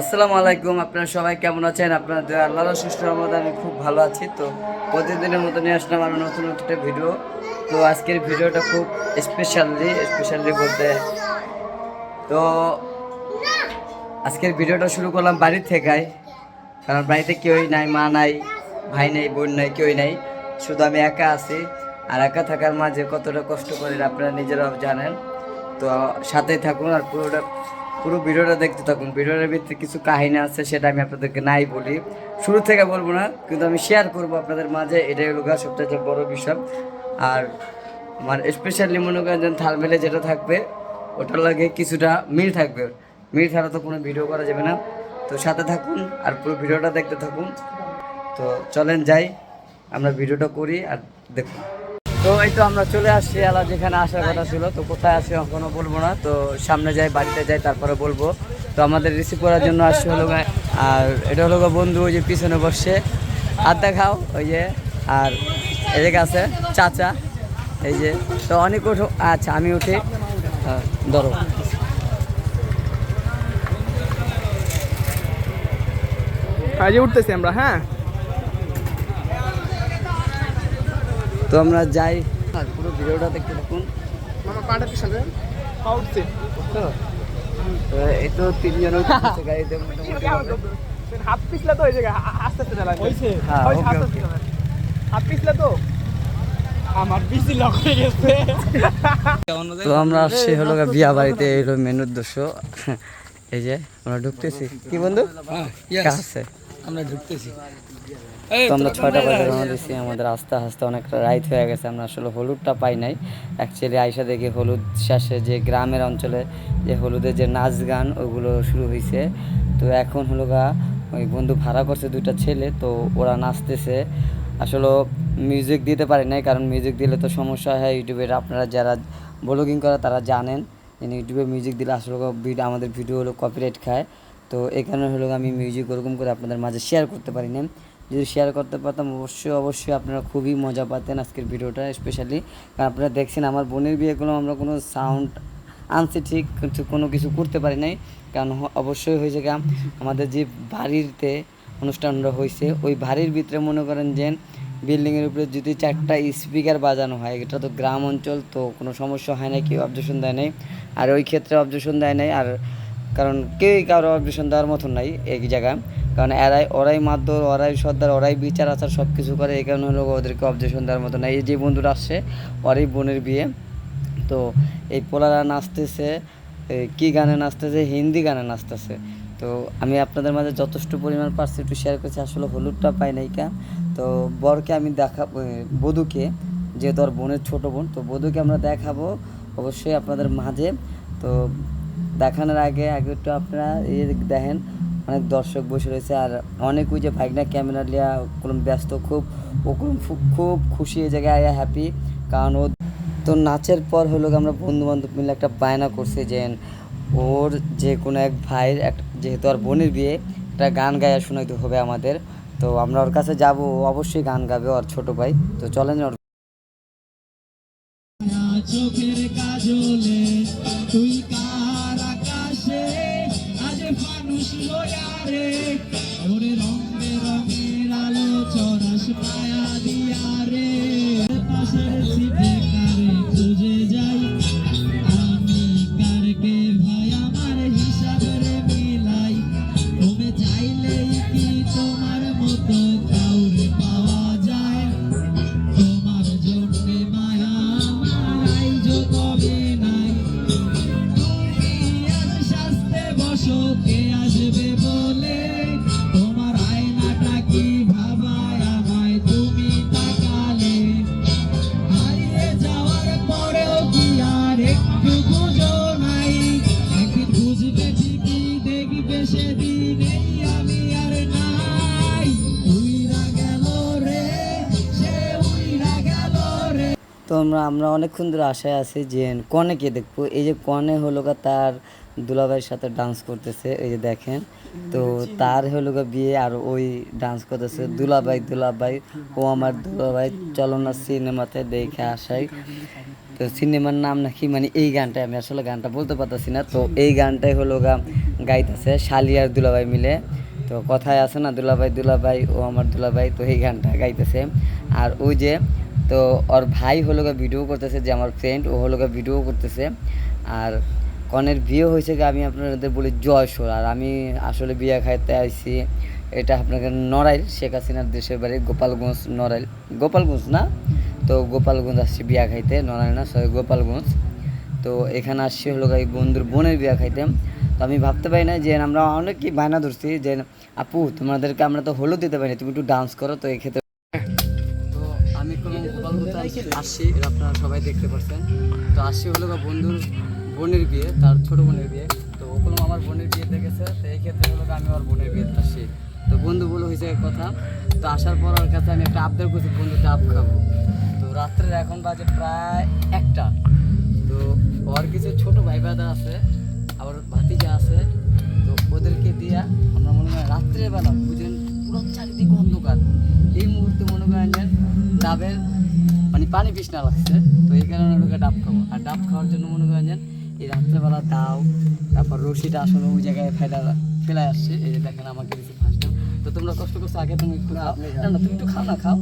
আসসালামু আলাইকুম, আপনারা সবাই কেমন আছেন? আপনারা দয়া, আল্লাহর সুস্থ রহমতে আমি খুব ভালো আছি। তো প্রতিদিনের মতো নিয়ে আসলাম আরও নতুন নতুন একটা ভিডিও তো আজকের ভিডিওটা খুব স্পেশালি স্পেশালি বলতে। তো আজকের ভিডিওটা শুরু করলাম বাড়ির থেকেই। কারণ বাড়িতে কেউই নাই, মা নাই, ভাই নাই, বোন নাই, কেউই নাই। শুধু আমি একা আছি। আর একা থাকার মাঝে কতটা কষ্ট করি আপনারা নিজেরাও জানেন। তো সাথে থাকুন আর পুরোটা, পুরো ভিডিওটা দেখতে থাকুন। ভিডিওটার ভিতরে কিছু কাহিনী আছে, সেটা আমি আপনাদেরকে নাই বলি। শুরু থেকে বলব না, কিন্তু আমি শেয়ার করব আপনাদের মাঝে। এটাই হলো গা সবথেকে বড় বিষয়। আর আমার স্পেশালি মনে করেন যে থালমেলে যেটা থাকবে, ওটার লাগে কিছুটা মিল থাকবে। মিল ছাড়া তো কোনো ভিডিও করা যাবে না। তো সাথে থাকুন আর পুরো ভিডিওটা দেখতে থাকুন। তো চলেন যাই, আমরা ভিডিওটা করি আর দেখুন। তো এই তো আমরা চলে আসছি আলা, যেখানে আসার কথা ছিল। তো কোথায় আসি এখনও বলব না। তো সামনে যাই, বাড়িতে যাই, তারপরে বলব। তো আমাদের রিসিভ করার জন্য আসছে হলো আর এটা হলো বন্ধু, ওই যে পিছনে বসছে। আড্ডা খাও ওই যে, আর এদিকে আছে চাচা। এই যে, তো অনেক উঠো আচ্ছা আমি উঠি। ধরো। কাজে উঠতেছি আমরা হ্যাঁ? তো আমরা যাই। আর পুরো ভিডিওটা দেখতে থাকুন। মামা পাটা পিছনে এই তো তিনজন গাড়িতে। হাত পিছলে তো জায়গায় আস্তে আস্তে হইছে। হ্যাঁ. হাত পিছলে তো? আমার পিছি লক হয়ে গেছে। তো আমরা আসছি হলো বিয়া বাড়িতে এই হলো মেন উদ্দেশ্য। এই যে আমরা ঢুকতেছি। কি বন্ধু? আছে? আমরা ঢুকতেছি। তো আমরা ছয়টা বাজে রওনা দিচ্ছি আমাদের আস্তে আস্তে অনেকটা রাইত হয়ে গেছে আমরা আসলে হলুদটা পাই নাই। অ্যাকচুয়ালি আইসা দেখি হলুদ শেষে যে গ্রামের অঞ্চলে যে হলুদের যে নাচ গান ওগুলো শুরু হয়েছে তো এখন হলো গা ওই বন্ধু ভাড়া করছে দুইটা ছেলে তো ওরা নাচতেছে। আসলে মিউজিক দিতে পারি নাই কারণ মিউজিক দিলে তো সমস্যা হয়। ইউটিউবের আপনারা যারা ব্লগিং করে তারা জানেন। যে ইউটিউবে মিউজিক দিলে আসলে ভিডিও আমাদের ভিডিও হলো কপিরাইট খায়। তো এখানে হলো আমি মিউজিক ওরকম করে আপনাদের মাঝে শেয়ার করতে পারি না যদি শেয়ার করতে পারতাম, অবশ্যই অবশ্যই আপনারা খুবই মজা পাতেন আজকের ভিডিওটা স্পেশালি কারণ আপনারা দেখছেন আমার বোনের বিয়ে বিয়েগুলো, আমরা কোনো সাউন্ড আনছি ঠিক কিন্তু কোনো কিছু করতে পারি নাই। কারণ অবশ্যই হয়েছে গা আমাদের যে বাড়িতে অনুষ্ঠানটা হয়েছে, ওই বাড়ির ভিতরে মনে করেন যে বিল্ডিংয়ের উপরে যদি চারটা স্পিকার বাজানো হয়, এটা তো গ্রাম অঞ্চল, তো কোনো সমস্যা হয় না কেউ অবজেকশন দেয় নাই। আর ওই ক্ষেত্রে অবজেকশন দেয় নাই, আর কারণ কেউই কারও অবজেকশন দেওয়ার মতন নাই, এই জায়গা কারণ এরাই, ওরাই মাধ্যর ওরাই সর্দার, ওরাই বিচার আচার সব কিছু করে, এই কারণে হলো ওদেরকে অবজেকশন দেওয়ার মতো নাই এই যে বন্ধুরা আসছে, ওরাই বোনের বিয়ে। তো এই পোলারা নাচতেছে কি গানে নাচতেছে? হিন্দি গানে নাচতেছে। তো আমি আপনাদের মাঝে যথেষ্ট পরিমাণ পারছি, একটু শেয়ার করছি। আসলে হলুদটা পাই নাই তো বরকে আমি দেখা বধূকে, যেহেতু ওর বোনের ছোট বোন, তো বধূকে আমরা দেখাবো অবশ্যই আপনাদের মাঝে। তো দেখানোর আগে আগে একটু আপনারা এই যে দেখেন অনেক দর্শক বসে রয়েছে আর অনেক ওই যে ভাইগনা ক্যামেরা লিয়া কোনো ব্যস্ত, খুব ও খুব খুশি এই জায়গায় আয়া হ্যাপি কারণ ও তো নাচের পর হলো আমরা বন্ধু বান্ধব মিলে একটা বায়না করছি যে ওর যে কোনো এক ভাইয়ের এক, যেহেতু আর বোনের বিয়ে, একটা গান গায়া শোনাইতে হবে আমাদের। তো আমরা ওর কাছে যাব অবশ্যই গান গাবে ওর ছোট ভাই। তো চলেন ওর চোখের কাজলে তুই লয়ারে ওরে রঙে রঙের আলো চরস মায়া দিয়া তো আমরা আমরা অনেকক্ষণ ধরে আশায় আছি যে কনেকে দেখব। এই যে কনে হলো তার দুলাভাইয়ের সাথে ডান্স করতেছে, এই যে দেখেন। তো তার হলো বিয়ে আর ওই ডান্স করতেছে দুলাভাই দুলাভাই, ও আমার দুলাভাই। চলো না সিনেমাতে দেখে আসাই। তো সিনেমার নাম নাকি মানে এই গানটা আমি আসলে গানটা বলতে পারতেছি না। তো এই গানটাই হলো গা গাইতেছে শালি আর দুলাভাই মিলে। তো কথায় আছে না, দুলাভাই দুলাভাই, ও আমার দুলাভাই, তো এই গানটা গাইতেছে। আর ওই যে, তো ওর ভাই হলো গা ভিডিও করতেছে যে আমার ফ্রেন্ড ও হলো গা ভিডিও করতেছে। আর কনের বিয়ে হয়েছে কি আমি আপনাদের বলি জয়সর আর আমি আসলে বিয়ে খাইতে আইছি, এটা আপনাকে নড়াইল, শেখ হাসিনার দেশের বাড়ি গোপালগঞ্জ নড়াইল। গোপালগঞ্জ না? তো গোপালগঞ্জ আসছি বিয়া খাইতে, নড়াইল না, সরি, গোপালগঞ্জ। তো এখানে আসছি হলো এই বন্ধুর বোনের বিয়া খাইতে। তো আমি ভাবতে পারি না যে আমরা অনেক কি বায়না ধরছি যে, আপু, তোমাদেরকে আমরা তো হলুদ দিতে পারি তুমি একটু ডান্স করো তো এক্ষেত্রে। তো আমি কোনো গোপালগঞ্জ আসছি আপনারা সবাই দেখতে পাচ্ছেন তো আসছি হলো বন্ধুর বোনের বিয়ে, তার ছোট বোনের বিয়ে। তো ও কোনো আমার বোনের বিয়েতে গেছে, তো এই ক্ষেত্রে হলো আমি আমার বোনের বিয়েতে আসছি তো বন্ধু হয়েছে এক কথা, তো আসার পর ওর কাছে আমি একটা আবদার করছি, বন্ধু ডাব খাব। তো রাত্রের এখন বাজে প্রায় একটা। তো ওর কিছু ছোট ভাই বাদা আছে, আবার ভাতিজা আছে, তো ওদেরকে দিয়া আমরা মনে হয় রাত্রেবেলা বুঝলেন পুরো চারিদিকে অন্ধকার। এই মুহূর্তে মনে করেন যে ডাবের মানে পানি পিছনা লাগছে, তো এই কারণে ওকে ডাব খাব। আর ডাব খাওয়ার জন্য মনে করেন এই রাত্রেবেলা দাও তারপর রশিটা আসলে ওই জায়গায় ফেলা ফেলে আসছে এই যে দেখেন আমাকে দিচ্ছে ফার্স্ট তো তোমরা কষ্ট করছ আগে তুমি একটু খাও। না না তুমি একটু খাও না খাও।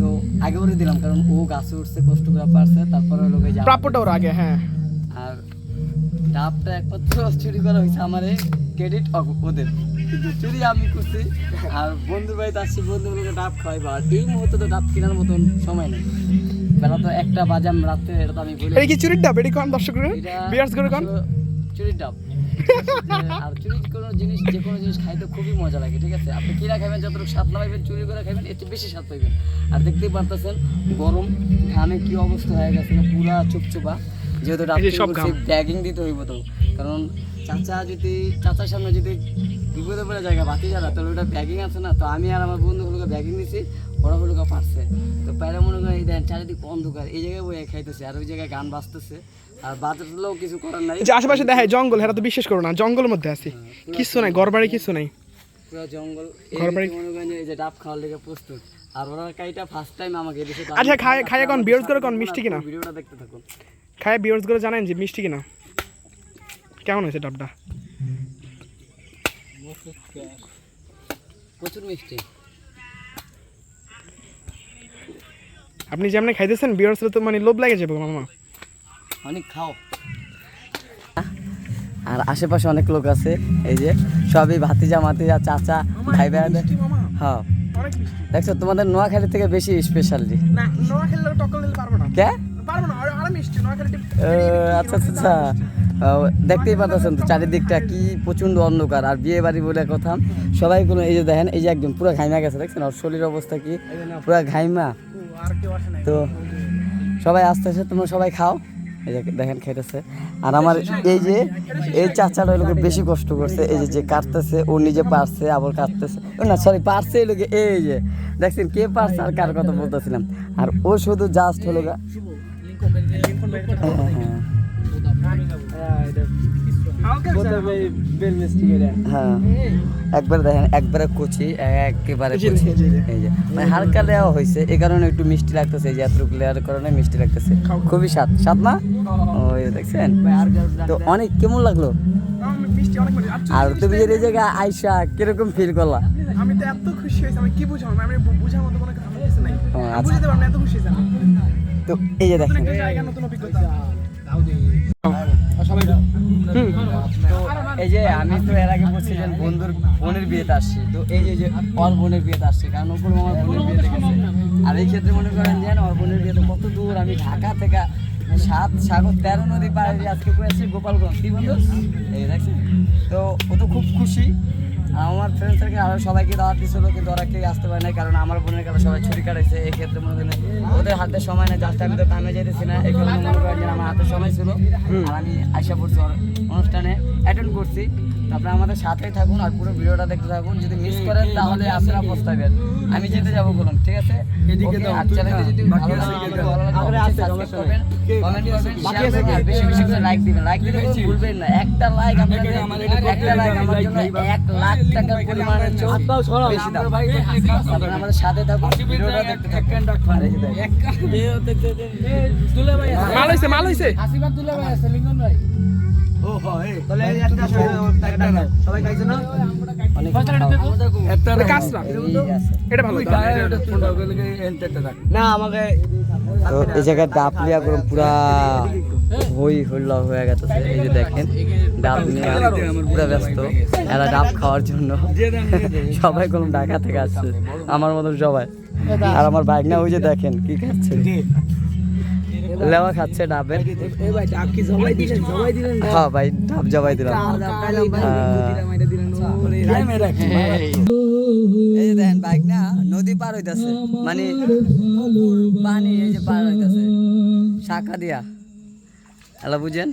তো আগে ওরে দিলাম কারণ ও গাছে উঠছে কষ্ট করে পারছে তারপরে লোক যে প্রাপ্যটা ওর আগে হ্যাঁ। আর ডাবটা একমাত্র চুরি করা হয়েছে আমার ক্রেডিট ওদের। কিন্তু চুরি আমি করছি আর বন্ধুর বাড়িতে আসছি বন্ধুগুলোকে ডাব খাওয়াইবো। বা এই মুহূর্তে তো ডাব কেনার মতন সময় নেই। বেলা তো একটা বাজাম রাত্রে এটা তো আমি বলি এটা কি চুরির ডাব? এটি কোন দর্শক এটা বিয়ার্স করে কোন? চুরির ডাব। আর চুরি কোনো জিনিস যে কোনো জিনিস খাইতে খুবই মজা লাগে ঠিক আছে? আপনি কিনা খাবেন যতটুকু স্বাদ না পাইবেন চুরি করে খাবেন চেয়ে বেশি স্বাদ পাইবেন। আর দেখতেই পারতেছেন গরম ঘামে কি অবস্থা হয়ে গেছে পুরা চুপচুপা। যেহেতু ব্যাগিং দিতে হইব তো। কারণ চাচা যদি চাচার সামনে যদি বিপদে পড়ে জায়গা বাতি যারা তাহলে ওটা ব্যাগিং আছে না? তো আমি আর আমার বন্ধু বন্ধুগুলোকে ব্যাগিং দিছি ওরা হলুকা পারছে। চারিদিক অন্ধকার এই জায়গায় বই খাইতেছে আর ওই জায়গায় গান বাজতেছে। আর বাজারগুলোও কিছু করার নাই। যে আশেপাশে দেখায় জঙ্গল হেরা তো বিশ্বাস করো না জঙ্গলের মধ্যে আছি। কিছু নাই ঘর বাড়ি কিছু নাই। পুরো জঙ্গল। এই ঘর বাড়ি- দিকে মনে করেন এই যে ডাব খাওয়ার লেগে প্রস্তুত। আর ওরা কাইটা ফার্স্ট টাইম আমাকে দিছে আচ্ছা, খায়- খায় এখন বিরোধ করে কোন মিষ্টি কিনা? ভিডিওটা দেখতে থাকুন। খায় বিয়ার্স করে জানেন যে মিষ্টি কিনা? কেমন হয়েছে ডাবটা? প্রচুর মিষ্টি। আপনি যেমন খাইতেছেন বিয়ার্স তো মানে লোভ লাগে যাবে মামা। অনেক খাও। আর আশেপাশে অনেক লোক আছে এই যে সবই ভাতিজা মাতিজা চাচা ভাই ভাই হ্যাঁ। দেখছ তোমাদের নোয়াখালী থেকে বেশি স্পেশালি আচ্ছা আচ্ছা আচ্ছা। দেখতেই পাচ্ছেন তো চারিদিকটা কি প্রচণ্ড অন্ধকার আর বিয়ে বাড়ি বলে কথা। সবাই কোনো এই যে দেখেন এই যে একদম পুরো ঘাইমা গেছে দেখছেন? ওর শরীর অবস্থা কি? পুরো ঘাইমা। তো সবাই আস্তে আস্তে তোমরা সবাই খাও এই যে দেখেন খাইতেছে আর আমার এই যে এই চাচাটা ওই লোকে বেশি কষ্ট করছে এই যে যে কাটতেছে ও নিজে পারছে আবার কাটতেছে ও না সরি পারছে এই লোকে এই যে দেখছেন কে পারছে আর কার কথা বলতেছিলাম আর ও শুধু জাস্ট হলো গা হ্যাঁ, হ্যাঁ। হ্যাঁ। একবার দেখেন একবারে কচি একেবারে এই যে, এই যে, মানে হালকা দেওয়া হয়েছে এই কারণে একটু মিষ্টি লাগতেছে এই যে এতটুকু লেয়ার কারণে মিষ্টি লাগতেছে। খুবই স্বাদ। স্বাদ না? ওই দেখছেন? তো অনেক কেমন লাগল? মিষ্টি অনেক মিষ্টি আর তুমি যে এই জায়গায় আইসা কীরকম ফিল করলা? আমি তো এত খুশি হয়েছি আমি কি বুঝাবো? আমি বুঝার মতো কোনো কিছু নাই। আচ্ছা। এত খুশি হয়েছি তো এই যে দেখেন। নতুন অভিজ্ঞতা। এই যে আমি তো এর আগে বলছি যে বন্ধুর বোনের বিয়েতে আসছি। তো এই যে ওর বোনের বিয়েতে আসছি, কারণ ওপর আমার বোনের বিয়েতে গেছে। আর এই ক্ষেত্রে মনে করেন যে ওর বোনের বিয়েতে কত দূর, আমি ঢাকা থেকে সাত সাগর তেরো নদী পাড়ে আজকে করে আসছি গোপালগঞ্জ। কি বন্ধু? এই দেখছি তো ও তো খুব খুশি। আমার ফ্রেন্ড সার্কেল আরও সবাইকে দাওয়াত দিছিল, কিন্তু ওরা কেউ আসতে পারে না কারণ আমার বোনের কাছে সবাই ছুরি কাটাইছে। এই ক্ষেত্রে মনে করেন ওদের হাতে সময় নেই জাস্ট আমি তো কামে যাইতেছি না এই কারণে মনে করেন যে আমার হাতে সময় ছিল আর আমি আশা করছি অনুষ্ঠানে অ্যাটেন্ড করছি তো আপনারা আমাদের সাথেই থাকুন আর পুরো ভিডিওটা দেখতে থাকুন যদি মিস করেন তাহলে আপনারা পস্তাবেন আমি যেতে যাব বলুন ঠিক আছে এদিকে দাও, আর চ্যানেলটা যদি ভালো লাগে ভালো সাবস্ক্রাইব করবেন কমেন্ট করবেন বাকি শেয়ার আছে করবেন আর বেশি বেশি করে লাইক দিবেন লাইক দিতে ভুলবেন না একটা লাইক আপনাদের একটা লাইক আমার জন্য এক লাখ টাকার সরাও। বেশি দাম আপনারা আমাদের সাথে থাকুন ভিডিওটা দেখতে থাকুন এই ও হয় তাহলে একটা সবাই খাইছে না না আমাকে জায়গায় ডাব লিয়া করে পুরা হই হল্লা হয়ে গেছে। এই যে দেখেন ডাব নিয়ে পুরা ব্যস্ত। এরা ডাব খাওয়ার জন্য সবাই কোনো ঢাকা থেকে আসছে। আমার মতন সবাই। আর আমার বাইক না ওই যে দেখেন কি খাচ্ছে। লেওয়া খাচ্ছে ডাবের। ভাই হ্যাঁ ভাই ডাব জবাই দিলাম। এই যে দেখেন বাইক না নদী পার হইতাছে। মানে পানি এই যে পার হইতাছে। শাখা দিয়া। এলা বুঝেন?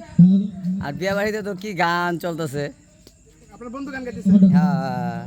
আর বিয়া বাড়িতে তো কি গান চলতেছে। আপনার বন্ধু গান গাইতেছে। হ্যাঁ।